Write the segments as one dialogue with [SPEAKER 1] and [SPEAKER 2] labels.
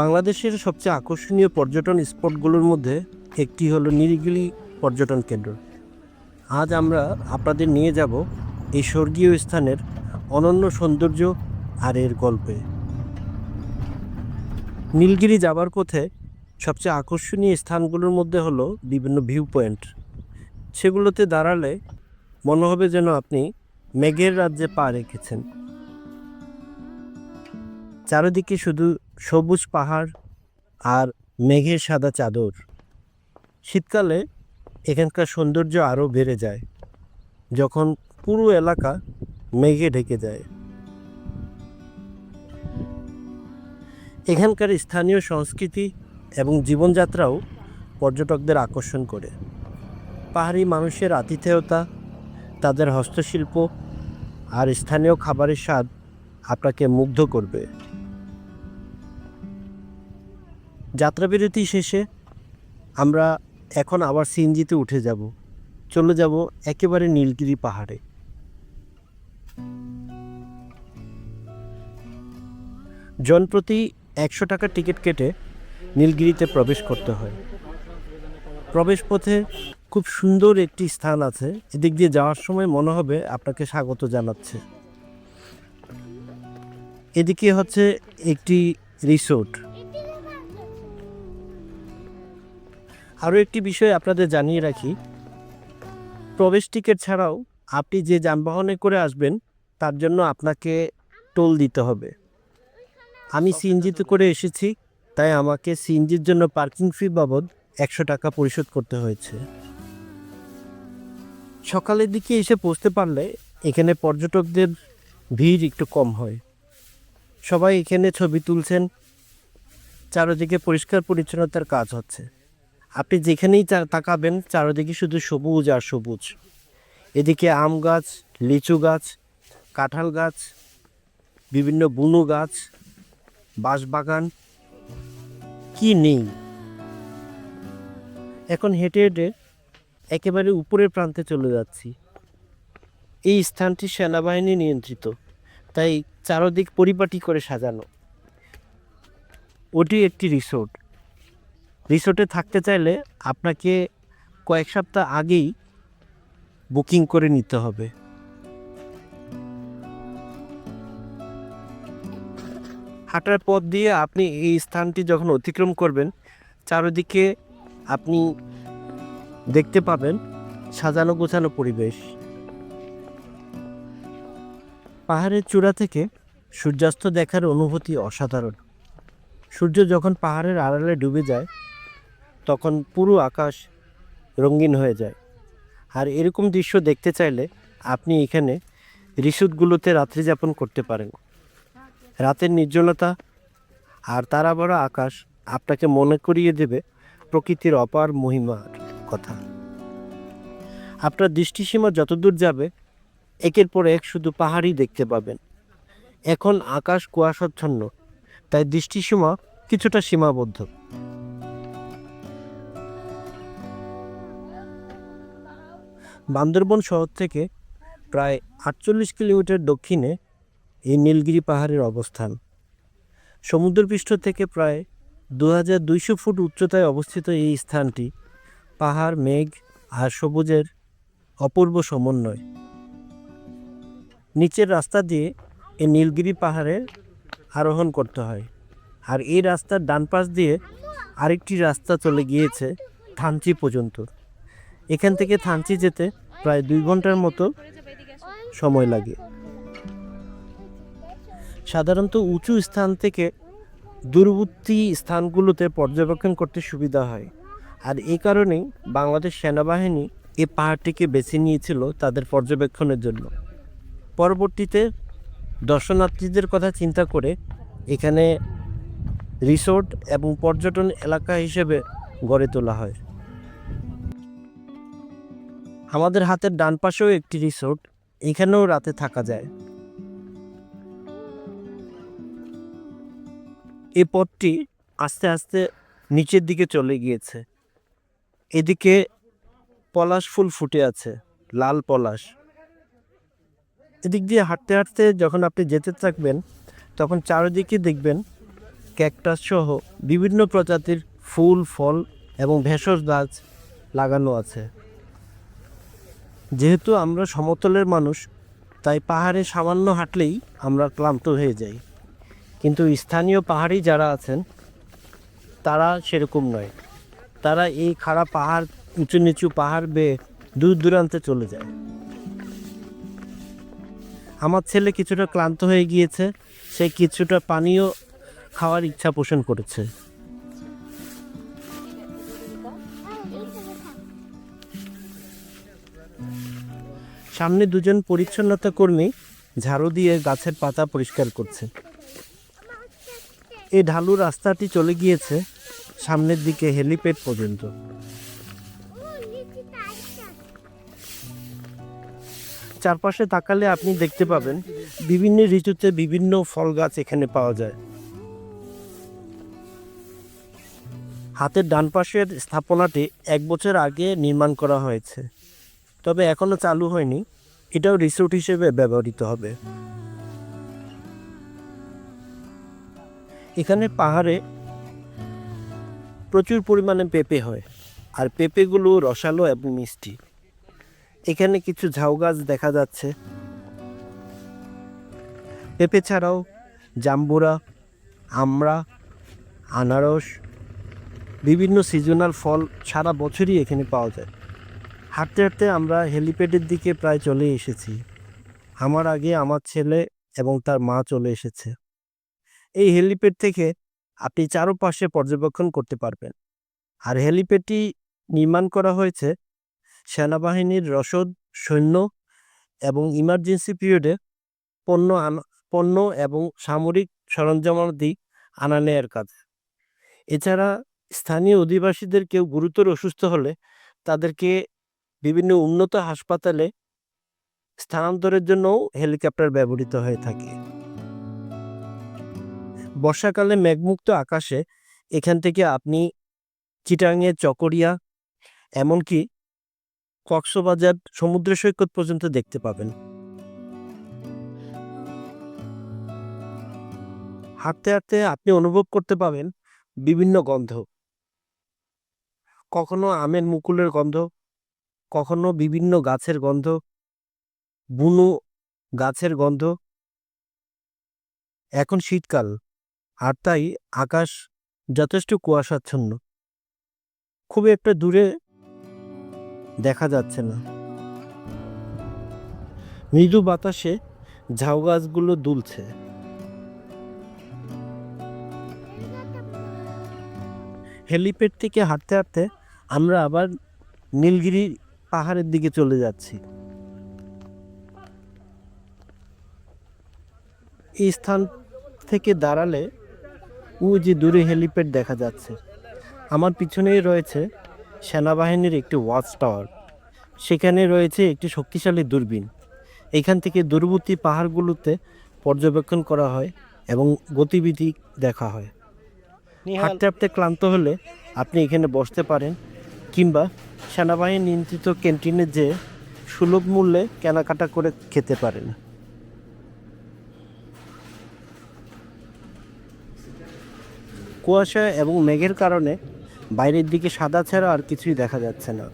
[SPEAKER 1] বাংলাদেশের সবচেয়ে আকর্ষণীয় পর্যটন স্পটগুলোর মধ্যে একটি হলো নীলগিরি পর্যটন কেন্দ্র। আজ আমরা আপনাদের নিয়ে যাব এই স্বর্গীয় স্থানের অনন্য সৌন্দর্য আর এর গল্পে। নীলগিরি যাবার পথে সবচেয়ে আকর্ষণীয় স্থানগুলোর মধ্যে হলো বিভিন্ন ভিউ পয়েন্ট। সেগুলোতে দাঁড়ালে মনে হবে যেন আপনি মেঘের রাজ্যে পা রেখেছেন। চারিদিকে শুধু সবুজ পাহাড় আর মেঘের সাদা চাদর। শীতকালে এখানকার সৌন্দর্য আরও বেড়ে যায়, যখন পুরো এলাকা মেঘে ঢেকে যায়। এখানকার স্থানীয় সংস্কৃতি এবং জীবনযাত্রাও পর্যটকদের আকর্ষণ করে। পাহাড়ি মানুষের আতিথেয়তা, তাদের হস্তশিল্প আর স্থানীয় খাবারের স্বাদ আপনাকে মুগ্ধ করবে। যাত্রাবিরতি শেষে আমরা এখন আবার সিএনজিতে উঠে যাব। চলে যাব একেবারে নীলগিরি পাহাড়ে। জনপ্রতি একশো টাকা টিকিট কেটে নীলগিরিতে প্রবেশ করতে হয়। প্রবেশ পথে খুব সুন্দর একটি স্থান আছে। এদিক দিয়ে যাওয়ার সময় মনে হবে আপনাকে স্বাগত জানাচ্ছে। এদিকে হচ্ছে একটি রিসোর্ট। আরও একটি বিষয় আপনাদের জানিয়ে রাখি। প্রবেশ টিকিট ছাড়াও আপনি যে যানবাহনে করে আসবেন তার জন্য আপনাকে টোল দিতে হবে। আমি সিএনজিতে করে এসেছি তাই আমাকে সিএনজির জন্য পার্কিং ফি বাবদ একশো টাকা পরিশোধ করতে হয়েছে। সকালের দিকে এসে পৌঁছতে পারলে এখানে পর্যটকদের ভিড় একটু কম হয়। সবাই এখানে ছবি তুলছেন চারদিকে পরিষ্কার পরিচ্ছন্নতার কাজ হচ্ছে। আপনি যেখানেই তাকাবেন, চারদিকে শুধু সবুজ আর সবুজ। এদিকে আম গাছ, লিচু গাছ, কাঁঠাল গাছ, বিভিন্ন বুনো গাছ, বাঁশবাগান। কি নেই? এখন হেঁটে হেঁটে একেবারে উপরের প্রান্তে চলে যাচ্ছি। এই স্থানটি সেনাবাহিনী নিয়ন্ত্রিত, তাই চারদিক পরিপাটি করে সাজানো। ওটি একটি রিসোর্ট। রিসোর্টে থাকতে চাইলে আপনাকে কয়েক সপ্তাহ আগেই বুকিং করে নিতে হবে। হাঁটার পথ দিয়ে আপনি এই স্থানটি যখন অতিক্রম করবেন, চারিদিকে আপনি দেখতে পাবেন সাজানো গোছানো পরিবেশ। পাহাড়ের চূড়া থেকে সূর্যাস্ত দেখার অনুভূতি অসাধারণ। সূর্য যখন পাহাড়ের আড়ালে ডুবে যায় তখন পুরো আকাশ রঙিন হয়ে যায়। আর এরকম দৃশ্য দেখতে চাইলে আপনি এখানে রিসোর্টগুলোতে রাত্রি যাপন করতে পারেন। রাতের নির্জনতা আর তারা বড় আকাশ আপনাকে মনে করিয়ে দেবে প্রকৃতির অপার মহিমার কথা। আপনার দৃষ্টিসীমা যতদূর যাবে, একের পর এক শুধু পাহাড়ই দেখতে পাবেন। এখন আকাশ কুয়াশাচ্ছন্ন, তাই দৃষ্টিসীমা কিছুটা সীমাবদ্ধ। বান্দরবন শহর থেকে প্রায় আটচল্লিশ কিলোমিটার দক্ষিণে এই নীলগিরি পাহাড়ের অবস্থান। সমুদ্রপৃষ্ঠ থেকে প্রায় দু হাজার দুইশো ফুট উচ্চতায় অবস্থিত এই স্থানটি পাহাড়, মেঘ আর সবুজের অপূর্ব সমন্বয়। নিচের রাস্তা দিয়ে এই নীলগিরি পাহাড়ে আরোহণ করতে হয় আর এই রাস্তার ডান পাশ দিয়ে আরেকটি রাস্তা চলে গিয়েছে থানচি পর্যন্ত। এখান থেকে থানচি যেতে প্রায় দুই ঘণ্টার মতো সময় লাগে। সাধারণত উঁচু স্থান থেকে দূরবর্তী স্থানগুলোতে পর্যবেক্ষণ করতে সুবিধা হয়। আর এই কারণেই বাংলাদেশ সেনাবাহিনী এ পাহাড়টিকে বেছে নিয়েছিল তাদের পর্যবেক্ষণের জন্য। পরবর্তীতে দর্শনার্থীদের কথা চিন্তা করে এখানে রিসোর্ট এবং পর্যটন এলাকা হিসেবে গড়ে তোলা হয়। আমাদের হাতের ডান পাশেও একটি রিসোর্ট, এখানেও রাতে থাকা যায়। এই পথটি আস্তে আস্তে নিচের দিকে চলে গিয়েছে। এদিকে পলাশ ফুল ফুটে আছে, লাল পলাশ। এদিক দিয়ে হাঁটতে হাঁটতে যখন আপনি যেতে থাকবেন, তখন চারিদিকে দেখবেন ক্যাকটাস সহ বিভিন্ন প্রজাতির ফুল, ফল এবং ভেষজ গাছ লাগানো আছে। যেহেতু আমরা সমতলের মানুষ, তাই পাহাড়ে সামান্য হাঁটলেই আমরা ক্লান্ত হয়ে যাই। কিন্তু স্থানীয় পাহাড়ি যারা আছেন, তারা সেরকম নয়। তারা এই খারাপ পাহাড়, উঁচু নিচু পাহাড় বেয়ে দূর দূরান্তে চলে যায়। আমার ছেলে কিছুটা ক্লান্ত হয়ে গিয়েছে, সে কিছুটা পানীয় খাওয়ার ইচ্ছা পোষণ করেছে। সামনে দুজন পরিচ্ছন্নতা কর্মী ঝাড়ু দিয়ে গাছের পাতা পরিষ্কার করছে। এই ঢালু রাস্তাটি চলে গিয়েছে সামনের দিকে হেলিপ্যাড পর্যন্ত। চারপাশে তাকালে আপনি দেখতে পাবেন বিভিন্ন ঋতুতে বিভিন্ন ফল গাছ এখানে পাওয়া যায়। হাতের ডান পাশের স্থাপনাটি এক বছর আগে নির্মাণ করা হয়েছে। তবে এখনও চালু হয়নি। এটাও রিসোর্ট হিসেবে ব্যবহৃত হবে। এখানে পাহাড়ে প্রচুর পরিমাণে পেঁপে হয়, আর পেঁপেগুলো রসালো এবং মিষ্টি। এখানে কিছু ঝাউ গাছ দেখা যাচ্ছে। পেঁপে ছাড়াও জাম্বুরা, আমড়া, আনারস, বিভিন্ন সিজনাল ফল সারা বছরই এখানে পাওয়া যায়। হাঁটতে হাঁটতে আমরা হেলিপ্যাডের দিকে প্রায় চলে এসেছি। আমার আগে আমার ছেলে এবং তার মা চলে এসেছে। এই হেলিপ্যাড থেকে আপনি চারপাশে পর্যবেক্ষণ করতে পারবেন। আর হেলিপ্যাডটি নির্মাণ করা হয়েছে সেনাবাহিনীর রসদ, সৈন্য এবং ইমার্জেন্সি পিরিয়ডে পণ্য পণ্য এবং সামরিক সরঞ্জামাদি আনা নেয়ার কাজে। এছাড়া স্থানীয় অধিবাসীদের কেউ গুরুতর অসুস্থ হলে তাদেরকে বিভিন্ন উন্নত হাসপাতালে স্থানান্তরের জন্যও হেলিকপ্টার ব্যবহৃত হয়ে থাকে। বর্ষাকালে মেঘমুক্ত আকাশে এখান থেকে আপনি চিটাঙের চকরিয়া, এমনকি কক্সবাজার সমুদ্র সৈকত পর্যন্ত দেখতে পাবেন। হাঁটতে হাঁটতে আপনি অনুভব করতে পাবেন বিভিন্ন গন্ধ। কখনো আমের মুকুলের গন্ধ কখনো বিভিন্ন গাছের গন্ধ? বুনো গাছের গন্ধ? এখন শীতকাল, আর তাই আকাশ যথেষ্ট কুয়াশাচ্ছন্ন। খুব একটা দূরে দেখা যাচ্ছে না। মৃদু বাতাসে ঝাউ গাছগুলো দুলছে। হেলিপ্যাড থেকে হাঁটতে হাঁটতে আমরা আবার নীলগিরি পাহাড়ের দিকে চলে যাচ্ছি। এই স্থান থেকে দাঁড়ালে ও যে দূরে হেলিপ্যাড দেখা যাচ্ছে। আমার পিছনেই রয়েছে সেনাবাহিনীর একটি ওয়াচ টাওয়ার। সেখানে রয়েছে একটি শক্তিশালী দূরবীন। এখান থেকে দূরবর্তী পাহাড়গুলোতে পর্যবেক্ষণ করা হয় এবং গতিবিধি দেখা হয়। হাঁটতে হাঁটতে ক্লান্ত হলে আপনি এখানে বসতে পারেন কিংবা সেনাবাহিনী নিয়ন্ত্রিত ক্যান্টিনে যে সুলভ মূল্যে কেনাকাটা করে খেতে পারেন কুয়াশা এবং মেঘের কারণে বাইরের দিকে সাদা ছাড়া আর কিছুই দেখা যাচ্ছে না।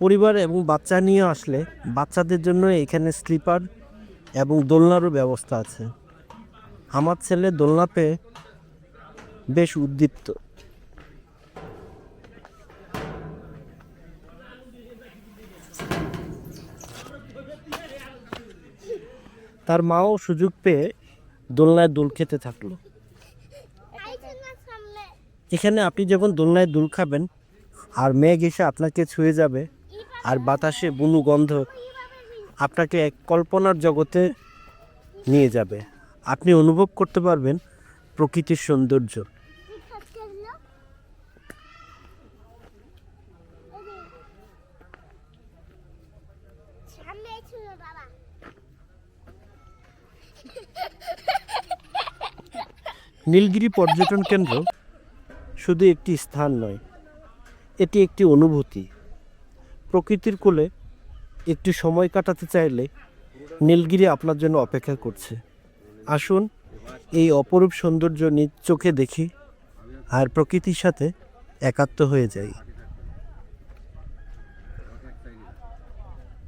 [SPEAKER 1] পরিবার এবং বাচ্চা নিয়ে আসলে বাচ্চাদের জন্য এখানে স্লিপার এবং দোলনারও ব্যবস্থা আছে। আমার ছেলে দোলনা পেয়ে বেশ উদ্দীপ্ত। তার মাও সুযোগ পেয়ে দোলনায় দোল খেতে থাকল। এখানে আপনি যখন দোলনায় দোল খাবেন, আর মেঘ এসে আপনাকে ছুঁয়ে যাবে, আর বাতাসে বুনু গন্ধ আপনাকে এক কল্পনার জগতে নিয়ে যাবে। আপনি অনুভব করতে পারবেন প্রকৃতির সৌন্দর্য। নীলগিরি পর্যটন কেন্দ্র শুধু একটি স্থান নয়, এটি একটি অনুভূতি। প্রকৃতির কোলে একটু সময় কাটাতে চাইলে নীলগিরি আপনার জন্য অপেক্ষা করছে। আসুন এই অপরূপ সৌন্দর্য নিজ চোখে দেখি আর প্রকৃতির সাথে একাত্ম হয়ে যাই।